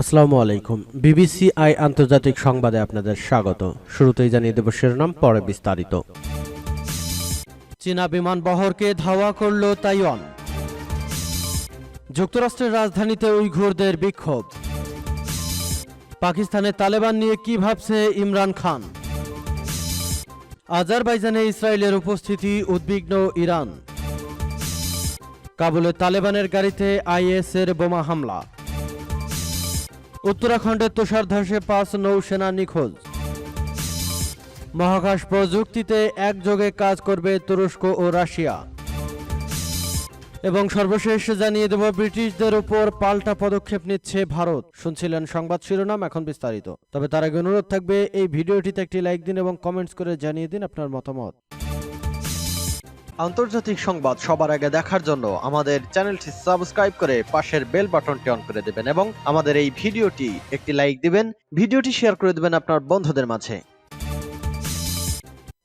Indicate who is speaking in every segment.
Speaker 1: আসসালামু আলাইকুম। BBC I আন্তর্জাতিক সংবাদে আপনাদের স্বাগত। শুরুতেই জানিয়ে দেব শিরোনাম, পরে বিস্তারিত। চীনা বিমান বহরকে ধাওয়া করল তাইওয়ান। যুক্তরাষ্ট্রের রাজধানীতে উইঘুরদের বিক্ষোভ। পাকিস্তানে তালেবান নিয়ে কি ভাবছে ইমরান খান? আজারবাইজানে ইসরায়েলের উপস্থিতি উদ্বিগ্ন ইরান। কাবুলে তালেবানের গাড়িতে আইএসের বোমা হামলা। উত্তরাখণ্ডের তুষার ধসে পাঁচ নৌসেনা নিখোঁজ। মহাকাশ প্রযুক্তিতে একযোগে কাজ করবে তুরস্ক ও রাশিয়া। এবং সর্বশেষ জানিয়ে দেব, ব্রিটিশদের উপর পাল্টা পদক্ষেপ নিচ্ছে ভারত। শুনছিলেন সংবাদ শিরোনাম, এখন বিস্তারিত। তবে তার আগে অনুরোধ থাকবে, এই ভিডিওটিতে একটি লাইক দিন এবং কমেন্টস করে জানিয়ে দিন আপনার মতামত। আন্তর্জাতিক সংবাদ সবার আগে দেখার জন্য আমাদের চ্যানেলটি সাবস্ক্রাইব করে পাশের বেল বাটনটি অন করে দেবেন এবং আমাদের এই ভিডিওটি একটি লাইক দিবেন, ভিডিওটি শেয়ার করে দেবেন আপনার বন্ধুদের মাঝে।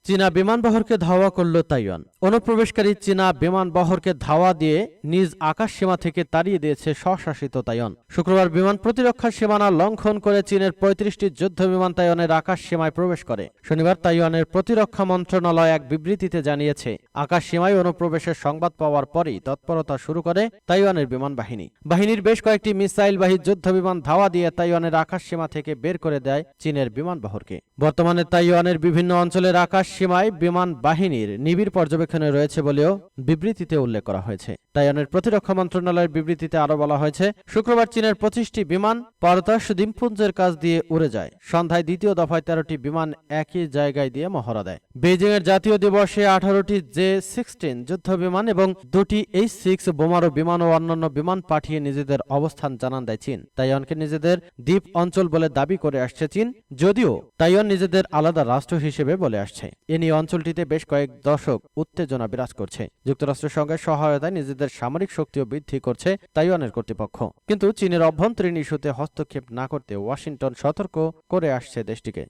Speaker 1: চীনা বিমান বহরকে ধাওয়া করল তাইওয়ান। অনুপ্রবেশকারী চীনা বিমান বহরকে ধাওয়া দিয়ে নিজ আকাশ সীমা থেকে তাড়িয়ে দিয়েছে স্বশাসিত তাইওয়ান। শুক্রবার বিমান প্রতিরক্ষা সীমানা লঙ্ঘন করে চীনের পঁয়ত্রিশটি যুদ্ধ বিমান তাইওয়ানের আকাশ সীমায় প্রবেশ করে। শনিবার তাইওয়ানের প্রতিরক্ষা মন্ত্রণালয় এক বিবৃতিতে জানিয়েছে, আকাশ সীমায় অনুপ্রবেশের সংবাদ পাওয়ার পরই তৎপরতা শুরু করে তাইওয়ানের বিমান বাহিনী। বাহিনীর বেশ কয়েকটি মিসাইলবাহী যুদ্ধ বিমান ধাওয়া দিয়ে তাইওয়ানের আকাশ সীমা থেকে বের করে দেয় চীনের বিমান বহরকে। বর্তমানে তাইওয়ানের বিভিন্ন অঞ্চলের আকাশ সীমায় বিমান বাহিনীর নিবিড় পর্যবেক্ষণে রয়েছে বলেও বিবৃতিতে উল্লেখ করা হয়েছে। তাইওয়ানের প্রতিরক্ষা মন্ত্রণালয়ের বিবৃতিতে আরও বলা হয়েছে, শুক্রবার চীনের পঁচিশটি বিমান পারতাস দ্বীপপুঞ্জের কাছ দিয়ে উড়ে যায়। সন্ধ্যায় দ্বিতীয় দফায় তেরোটি বিমান একই জায়গায় দিয়ে মহড়া দেয়। বেইজিং এর জাতীয় দিবসে আঠারোটি জে সিক্সটিন যুদ্ধ বিমান এবং দুটি এইচ সিক্স বোমারু বিমান ও অন্যান্য বিমান পাঠিয়ে নিজেদের অবস্থান জানান দেয় চীন। তাইওয়ানকে নিজেদের দ্বীপ অঞ্চল বলে দাবি করে আসছে চীন, যদিও তাইওয়ান নিজেদের আলাদা রাষ্ট্র হিসেবে বলে আসছে। এ নিয়ে অঞ্চলটিতে বেশ কয়েক দশক উত্তেজনা বিরাজ করছে। যুক্তরাষ্ট্রের সঙ্গে সহায়তায় নিজেদের সামরিক শক্তিও বৃদ্ধি করছে তাইওয়ানের কর্তৃপক্ষ। কিন্তু চীনের অভ্যন্তরীণ ইস্যুতে হস্তক্ষেপ না করতে ওয়াশিংটন সতর্ক করে আসছে দেশটিকে।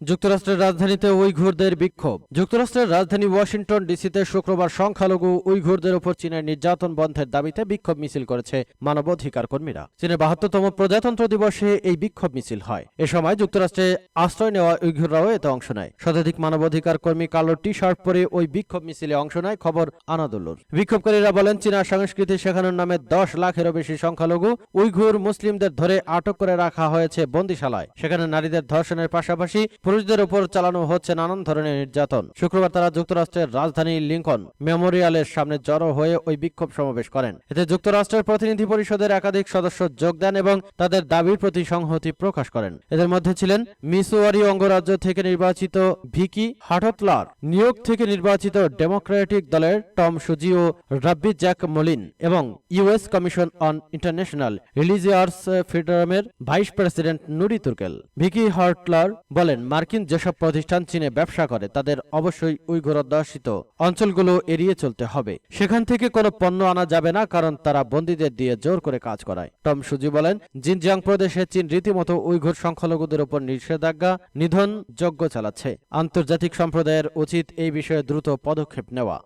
Speaker 1: যুক্তরাষ্ট্রের রাজধানীতে উইঘুরদের বিক্ষোভ। যুক্তরাষ্ট্রের রাজধানী ওয়াশিংটন ডিসিতে শুক্রবার সংখ্যালঘু উইঘুরদের উপর চীনের নির্যাতন বন্ধের দাবিতে বিক্ষোভ মিছিল করেছে মানবাধিকার কর্মীরা। চীনের বাহাত্তরতম প্রজাতন্ত্র দিবসে এই বিক্ষোভ মিছিল হয়। এ সময় যুক্তরাষ্ট্রে আশ্রয় নেওয়া উইঘুররাও এতে অংশ নেয়। শতাধিক মানবাধিকার কর্মী কালো টি শার্ট পরে ওই বিক্ষোভ মিছিলে অংশ নেয়, খবর আনাদুল্লুর। বিক্ষোভকারীরা বলেন, চীনা সংস্কৃতি শেখানোর নামে দশ লাখেরও বেশি সংখ্যালঘু উইঘুর মুসলিমদের ধরে আটক করে রাখা হয়েছে বন্দিশালায়। সেখানে নারীদের ধর্ষণের পাশাপাশি পুরুষদের উপর চালানো হচ্ছে নানান ধরনের নির্যাতন। শুক্রবার তারা যুক্তরাষ্ট্রের রাজধানী লিঙ্কন মেমোরিয়ালের সামনে জড়ো হয়ে ওই বিক্ষোভ সমাবেশ করেন। এতে যুক্তরাষ্ট্রের প্রতিনিধি পরিষদের একাধিক সদস্য যোগ দেন এবং তাদের দাবির প্রতি সংহতি প্রকাশ করেন। এদের মধ্যে ছিলেন মিসোয়ারি অঙ্গরাজ্য থেকে নির্বাচিত ভিকি হাটতলার নিয়োগ থেকে নির্বাচিত ডেমোক্রেটিক দলের টম সুজি ও রাব্বি জ্যাক মলিন এবং US commission on international religious ফ্রিডমের vice president Nury Turkel. Vicky Hartzler বলেন মার্কিন যেসব প্রতিষ্ঠান চীনে ব্যবসা করে, তাদের অবশ্যই উইঘুর অধ্যুষিত অঞ্চলগুলো এড়িয়ে চলতে হবে। সেখান থেকে কোনো পণ্য আনা যাবে না, কারণ তারা বন্দীদের দিয়ে জোর করে কাজ করায়। টম সুজি বলেন, জিনজিয়াং প্রদেশে চীন রীতিমতো উইঘুর সংখ্যালঘুদের উপর নিষেধাজ্ঞা নিধন যজ্ঞ চালাচ্ছে। আন্তর্জাতিক সম্প্রদায়ের উচিত এই বিষয়ে দ্রুত পদক্ষেপ নেওয়া।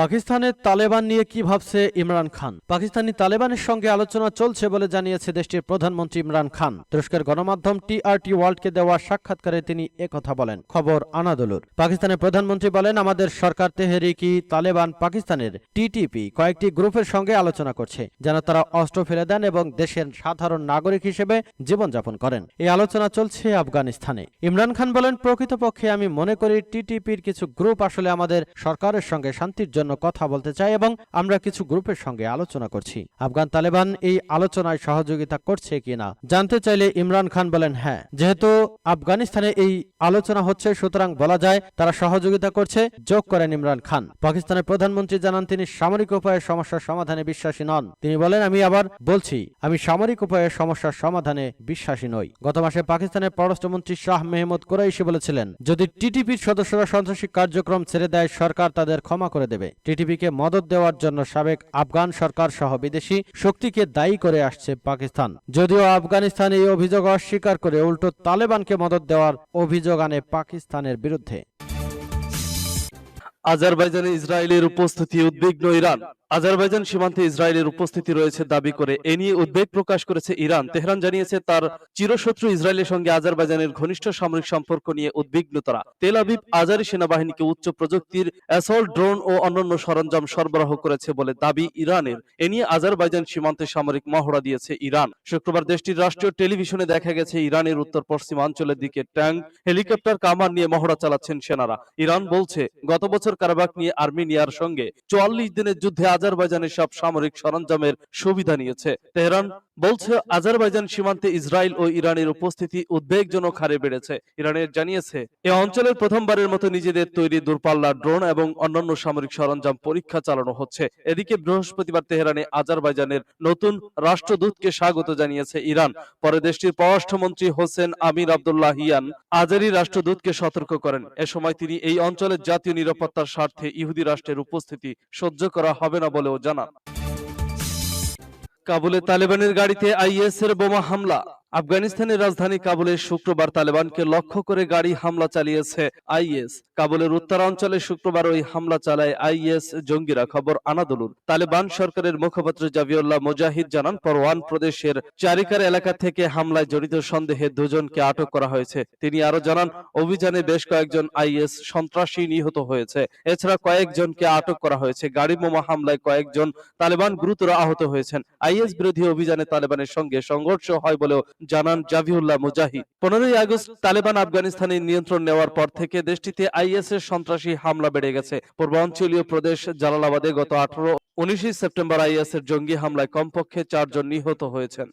Speaker 1: পাকিস্তানের তালেবান নিয়ে কি ভাবছে ইমরান খান? পাকিস্তানি তালেবানের সঙ্গে আলোচনা চলছে বলে জানিয়েছে দেশটির প্রধানমন্ত্রী ইমরান খান। তুরস্কের গণমাধ্যম টিআরটি ওয়ার্ল্ডকে দেওয়া সাক্ষাৎকারে তিনি একথা বলেন। খবর আনাদুলুর। পাকিস্তানের প্রধানমন্ত্রী বলেন, আমাদের সরকার তেহরিকি তালেবান পাকিস্তানের টিটিপি কয়েকটি গ্রুপের সঙ্গে আলোচনা করছে, যেন তারা অস্ত্র ফেলে দেন এবং দেশের সাধারণ নাগরিক হিসেবে জীবনযাপন করেন। এই আলোচনা চলছে আফগানিস্তানে। ইমরান খান বলেন, প্রকৃতপক্ষে আমি মনে করি টিটিপির কিছু গ্রুপ আসলে আমাদের সরকারের সঙ্গে শান্তির জন্য কথা বলতে চায় এবং আমরা কিছু গ্রুপের সঙ্গে আলোচনা করছি। আফগান তালেবান এই আলোচনায় সহযোগিতা করছে কিনা? জানতে চাইলে ইমরান খান বলেন হ্যাঁ। যেহেতু আফগানিস্তানে এই আলোচনা হচ্ছে, সুতরাং বলা যায় তারা সহযোগিতা করছে। যোগ করেন ইমরান খান। পাকিস্তানের প্রধানমন্ত্রী জানান, তিনি সামরিক উপায়ে সমস্যার সমাধানে বিশ্বাসী নন। তিনি বলেন, আমি আবার বলছি, আমি সামরিক উপায়ে সমস্যার সমাধানে বিশ্বাসী নই। গত মাসে পাকিস্তানের পররাষ্ট্রমন্ত্রী শাহ মেহমুদ কুরাইশি বলেছিলেন, যদি টিটিপির সদস্যরা সন্ত্রাসী কার্যক্রম ছেড়ে দেয়, সরকার তাদের ক্ষমা করে দেবে। টিটিপিকে মদত দেওয়ার জন্য সাবেক আফগান সরকার সহ বিদেশি শক্তিকে দায়ী করে আসছে পাকিস্তান। যদিও আফগানিস্তান এই অভিযোগ অস্বীকার করে উল্টো তালেবানকে মদত দেওয়ার অভিযোগ আনে পাকিস্তানের বিরুদ্ধে।
Speaker 2: আজারবাইজানে ইসরায়েলের উপস্থিতি উদ্বিগ্ন ইরান। আজারবাইজান সীমান্তে ইসরায়েলের উপস্থিতি রয়েছে দাবি করে। এ নিয়ে উদ্বেগ প্রকাশ করেছে ইরান। তেহরান জানিয়েছে তার চিরশত্রু ইসরায়েলের সঙ্গে আজারবাইজানের ঘনিষ্ঠ সামরিক সম্পর্ক নিয়ে উদ্বিগ্ন তারা তেল আবিব আজারি সেনাবাহিনীকে উচ্চ প্রযুক্তির অ্যাসল্ট, ড্রোন ও অন্যান্য সরঞ্জাম সরবরাহ করেছে বলে দাবি ইরানের। এ নিয়ে আজারবাইজান সীমান্তে সামরিক মহড়া দিয়েছে ইরান। শুক্রবার দেশটির রাষ্ট্রীয় টেলিভিশনে দেখা গেছে ইরানের উত্তর পশ্চিমাঞ্চলের দিকে ট্যাঙ্ক, হেলিকপ্টার, কামান নিয়ে মহড়া চালাচ্ছেন সেনারা। ইরান বলছে, গত বছর কারাবাক নিয়ে আর্মেনিয়ার সঙ্গে চুয়াল্লিশ দিনের যুদ্ধে আজারবাইজানের সব সামরিক সরঞ্জামের সুবিধা নিয়েছে। তেহরান বলছে, আজারবাইজান সীমান্তে ইসরায়েল ও ইরানের উপস্থিতি উদ্বেগজনক হারে বেড়েছে। ইরানের জানিয়েছে, এ অঞ্চলের প্রথমবারের মতো নিজেদের তৈরি দূরপাল্লার ড্রোন এবং অন্যান্য সামরিক সরঞ্জাম পরীক্ষা চালানো হচ্ছে। এদিকে বৃহস্পতিবার তেহরানে আজারবাইজানের নতুন রাষ্ট্রদূতকে স্বাগত জানিয়েছে ইরান। পরে দেশটির পররাষ্ট্রমন্ত্রী হোসেন আমির আব্দুল্লাহ হিয়ান আজারি রাষ্ট্রদূতকে সতর্ক করেন। এ সময় তিনি এই অঞ্চলের জাতীয় নিরাপত্তার স্বার্থে ইহুদি রাষ্ট্রের উপস্থিতি সহ্য করা হবে না বলেও জানান। কাবুলে তালেবানের গাড়িতে আইএস এর বোমা হামলা। আফগানিস্তানের রাজধানী কাবুলে শুক্রবার তালেবানকে লক্ষ্য করে গাড়ি হামলা চালিয়েছে আইএস। কাবুলের উত্তরাঞ্চলে শুক্রবার ওই হামলা চালায় আইএস জঙ্গিরা। খবর আনাদুলুর তালেবান সরকারের মুখপাত্র জাবিউল্লাহ মুজাহিদ জানান, পরওয়ান প্রদেশের চারিকার এলাকা থেকে হামলায় জড়িত সন্দেহে দুজনকে আটক করা হয়েছে। তিনি আরও জানান, অভিযানে বেশ কয়েকজন আইএস সন্ত্রাসী নিহত হয়েছে। এছাড়া কয়েকজনকে আটক করা হয়েছে। গাড়ি বোমা হামলায় কয়েকজন তালেবান গুরুতর আহত হয়েছেন। আইএস বিরোধী অভিযানে তালেবানের সঙ্গে সংঘর্ষ হয় বলেও জানান জাভিউল্লাহ মুজাহিদ। পনেরোই আগস্ট তালেবান আফগানিস্তানের নিয়ন্ত্রণ নেওয়ার পর থেকে দেশটিতে আইএস এর সন্ত্রাসী হামলা বেড়ে গেছে। পূর্বাঞ্চলীয় প্রদেশ জালালাবাদে গত আঠারো, উনিশে সেপ্টেম্বর আইএস এর জঙ্গি হামলায় কমপক্ষে চারজন নিহত হয়েছেন।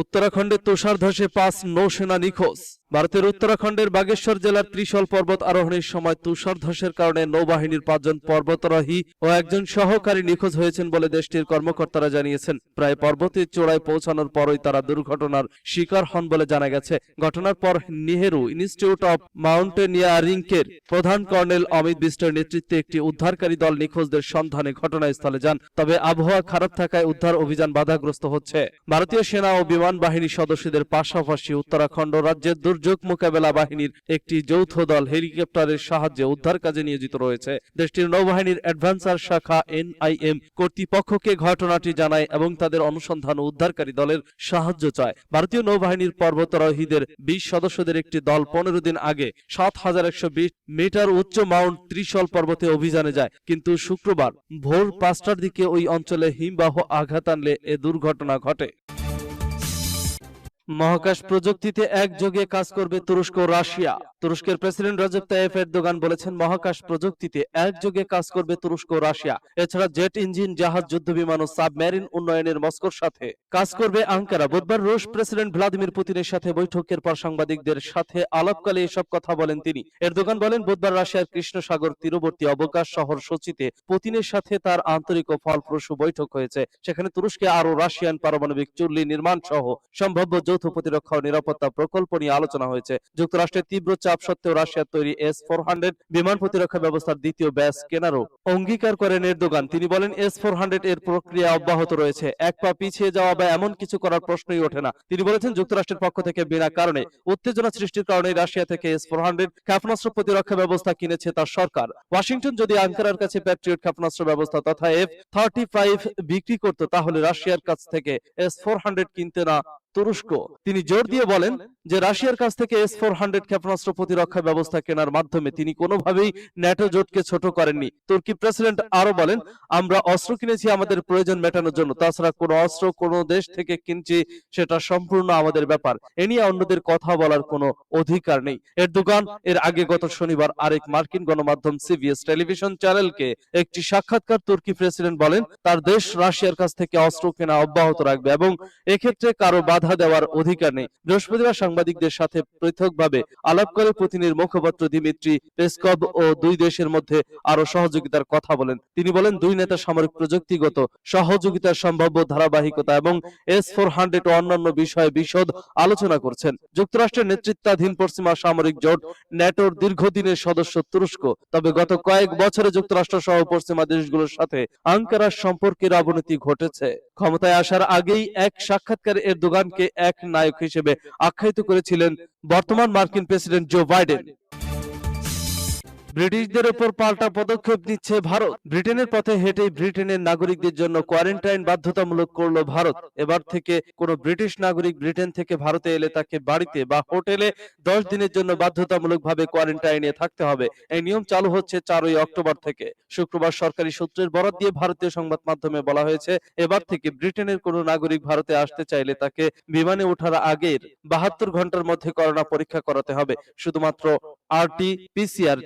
Speaker 2: উত্তরাখণ্ডে তুষার ধসে পাঁচ নৌসেনা নিখোঁজ। ভারতের উত্তরাখণ্ডের বাগেশ্বর জেলার ত্রিশল পর্বত আরোহণের সময় তুষার ধসের কারণে নৌবাহিনীর পাঁচজন পর্বতারোহী ও একজন সহকারী নিখোঁজ হয়েছেন বলে দেশটির কর্মকর্তারা জানিয়েছেন। প্রায় পর্বতের চূড়ায় পৌঁছানোর পরই তারা দুর্ঘটনার শিকার হন বলে জানা গেছে। ঘটনার পর নেহেরু ইনস্টিটিউট অব মাউন্টেনিয়ারিংকের প্রধান কর্নেল অমিত বিষ্টের নেতৃত্বে একটি উদ্ধারকারী দল নিখোঁজদের সন্ধানে ঘটনাস্থলে যান। তবে আবহাওয়া খারাপ থাকায় উদ্ধার অভিযান বাধাগ্রস্ত হচ্ছে। ভারতীয় সেনা ও বিমান বাহিনীর সদস্যদের পাশাপাশি উত্তরাখণ্ড রাজ্যের দুর্যোগ মোকাবেলা বাহিনীর একটি যৌথ দল হেলিকপ্টারের সাহায্যে উদ্ধার কাজে নিয়োজিত রয়েছে। দেশটির নৌবাহিনীর অ্যাডভান্সার শাখা এনআইএম কর্তৃপক্ষকে ঘটনাটি জানায় এবং তাদের অনুসন্ধান উদ্ধারকারী দলের সাহায্য চায়। ভারতীয় নৌবাহিনীর পর্বতারোহীদের বিশ সদস্যদের একটি দল পনেরো দিন আগে সাত হাজার একশো বিশ মিটার উচ্চ মাউন্ট ত্রিশল পর্বতে অভিযানে যায়, কিন্তু শুক্রবার ভোর পাঁচটার দিকে ওই অঞ্চলে হিমবাহ আঘাত আনলে এ দুর্ঘটনা ঘটে। মহাকাশ প্রযুক্তিতে একযোগে কাজ করবে তুরস্ক ও রাশিয়া। তুরস্কের প্রেসিডেন্ট রজব তাইয়েপ এরদোগান বলেছেন, মহাকাশ প্রযুক্তিতে একযোগে কাজ করবে তুরস্ক ও রাশিয়া। এছাড়া জেট ইঞ্জিন, জাহাজ যুদ্ধ বিমান ও সাবমেরিন উন্নয়নের মস্কোর সাথে কাজ করবে আঙ্কারা। বুধবার রুশ প্রেসিডেন্ট ভ্লাদিমির পুতিনের সাথে বৈঠকের পর সাংবাদিকদের সাথে আলাপকালে এসব কথা বলেন তিনি। এরদোগান বলেন, বুধবার রাশিয়ার কৃষ্ণ সাগর তীরবর্তী অবকাশ শহর সোচিতে পুতিনের সাথে তার আন্তরিক ও ফলপ্রসূ বৈঠক হয়েছে। সেখানে তুরস্কে আরও রাশিয়ান পারমাণবিক চুল্লি নির্মাণ সহ সম্ভাব্য যৌথ প্রতিরক্ষা ও নিরাপত্তা প্রকল্প নিয়ে আলোচনা হয়েছে। যুক্তরাষ্ট্রের তীব্র চাপ সত্ত্বেও রাশিয়ার তৈরি এস ফোর হান্ড্রেড বিমান প্রতিরক্ষা ব্যবস্থার দ্বিতীয় ব্যাচ কেনারও অঙ্গীকার করেন এরদোগান। তিনি বলেন, এস ফোর হান্ড্রেড এর প্রক্রিয়া অব্যাহত রয়েছে। এক পা পিছিয়ে যাওয়া বা এমন কিছু করার প্রশ্নই ওঠে না। তিনি বলেছেন, যুক্তরাষ্ট্রের পক্ষ থেকে বিনা কারণে উত্তেজনা সৃষ্টির কারণে রাশিয়া থেকে এস ফোর হান্ড্রেড ক্ষেপণাস্ত্র প্রতিরক্ষা ব্যবস্থা কিনেছে তার সরকার। ওয়াশিংটন যদি আঙ্কারার কাছে প্যাট্রিয়ট ক্ষেপণাস্ত্র ব্যবস্থা তথা এফ থার্টি ফাইভ বিক্রি করত, তাহলে রাশিয়ার কাছ থেকে এস ফোর হান্ড্রেড কিনতে না তুরস্ক। তিনি জোর দিয়ে বলেন যে রাশিয়ার কাছ থেকে এস ফোর হান্ড্রেড ক্ষেপণাস্ত্র প্রতিরক্ষা ব্যবস্থা কেনার মাধ্যমে তিনি কোনোভাবেই ন্যাটো জোটকে ছোট করেননি। তুর্কি প্রেসিডেন্ট আরও বলেন, আমরা অস্ত্র কিনেছি আমাদের প্রয়োজন মেটানোর জন্য। তাছাড়া কোনো অস্ত্র কোনো দেশ থেকে কিনছি সেটা সম্পূর্ণ আমাদের ব্যাপার। এ নিয়ে অন্যদের কথা বলার কোনো অধিকার নেই। এর দোকান এর আগে গত শনিবার আরেক মার্কিন গণমাধ্যম সিবিএস টেলিভিশন চ্যানেলকে একটি সাক্ষাৎকার তুর্কি প্রেসিডেন্ট বলেন, তার দেশ রাশিয়ার কাছ থেকে অস্ত্র কেনা অব্যাহত রাখবে এবং এক্ষেত্রে কারও বাধা দেওয়ার অধিকার নেই। বৃহস্পতিবার সাংবাদিকদের সাথে পৃথকভাবে আলাপ করে পুতিনের মুখপাত্র দিমিত্রি পেসকভ ও দুই দেশের মধ্যে আরও সহযোগিতার কথা বলেন। তিনি বলেন, দুই নেতা সামরিক প্রযুক্তিগত সহযোগিতার সম্ভাব্য ধারাবাহিকতা এবং এস ফোর হান্ড্রেড ও অন্যান্য বিষয়ে বিশদ আলোচনা করছেন। যুক্তরাষ্ট্রের নেতৃত্বাধীন পশ্চিমা সামরিক জোট ন্যাটোর দীর্ঘদিনের সদস্য তুরস্ক। তবে গত কয়েক বছরে যুক্তরাষ্ট্র সহ পশ্চিমা দেশগুলোর সাথে আঙ্কারার সম্পর্কের অবনতি ঘটেছে। ক্ষমতায় আসার আগেই এক সাক্ষাৎকারে এর দোকানকে এক নায়ক হিসেবে আখ্যায়িত করেছিলেন বর্তমান মার্কিন প্রেসিডেন্ট জো বাইডেন। ব্রিটিশদের উপর পাল্টা পদক্ষেপ নিচ্ছে ভারত। ব্রিটেনের পথে হেঁটেই ব্রিটেনের নাগরিকদের জন্য কোয়ারেন্টাইন বাধ্যতামূলক করল ভারত। এবার থেকে কোনো ব্রিটিশ নাগরিক ব্রিটেন থেকে ভারতে এলে তাকে বাড়িতে বা হোটেলে দশ দিনের জন্য বাধ্যতামূলকভাবে কোয়ারেন্টাইনে থাকতে হবে। এই নিয়ম চালু হচ্ছে চারই অক্টোবর থেকে। শুক্রবার সরকারি সূত্রের বরাত দিয়ে ভারতীয় সংবাদ মাধ্যমে বলা হয়েছে, এবার থেকে ব্রিটেনের কোনো নাগরিক ভারতে আসতে চাইলে তাকে বিমানে ওঠার আগের বাহাত্তর ঘণ্টার মধ্যে করোনা পরীক্ষা করাতে হবে। শুধুমাত্র আরটি পিসিআর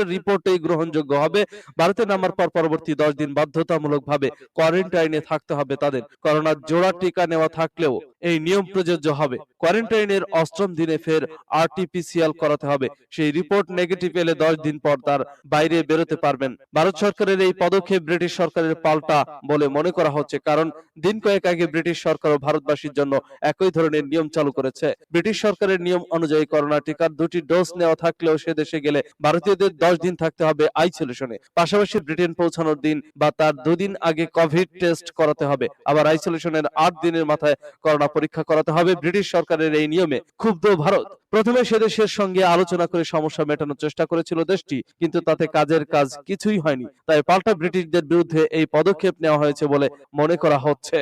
Speaker 2: টেস্টের রিপোর্টেই গ্রহণযোগ্য হবে। ভারতে নামার পর পরবর্তী দশ দিন বাধ্যতামূলকভাবে কোয়ারেন্টাইনে থাকতে হবে তাদের। করোনার জোড়া টিকা নেওয়া থাকলেও এই নিয়ম প্রযোজ্য হবে। কোয়ারেন্টাইনের অষ্টম দিনে ফের আরটিপিসিএল করাতে হবে। সেই রিপোর্ট নেগেটিভ এলে দশ দিন পর তার বাইরে বেরোতে পারবেন। ভারত সরকারের এই পদক্ষেপ ব্রিটিশ সরকারের পাল্টা বলে মনে করা হচ্ছে, কারণ দিন কয়েক আগে ব্রিটিশ সরকার ও ভারতবাসীর জন্য একই ধরনের নিয়ম চালু করেছে। ব্রিটিশ সরকারের নিয়ম অনুযায়ী করোনা টিকার দুটি ডোজ নেওয়া থাকলেও সে দেশে গেলে ভারতীয়দের দশ দিন থাকতে হবে আইসোলেশনে পাশাপাশি ব্রিটেন পৌঁছানোর দিন বা তার দুদিন আগে কোভিড টেস্ট করাতে হবে। আবার আইসোলেশনের আট দিনের মাথায় করোনা পরীক্ষা করাতে হবে ব্রিটিশ সরকারের এই নিয়মে। ক্ষুব্ধ ভারত। প্রথমে সে দেশের সঙ্গে আলোচনা করে সমস্যা মেটানোর চেষ্টা করেছিল দেশটি, কিন্তু তাতে কাজের কাজ কিছুই হয়নি। তাই পাল্টা ব্রিটিশদের বিরুদ্ধে এই পদক্ষেপ নেওয়া হয়েছে বলে মনে করা হচ্ছে।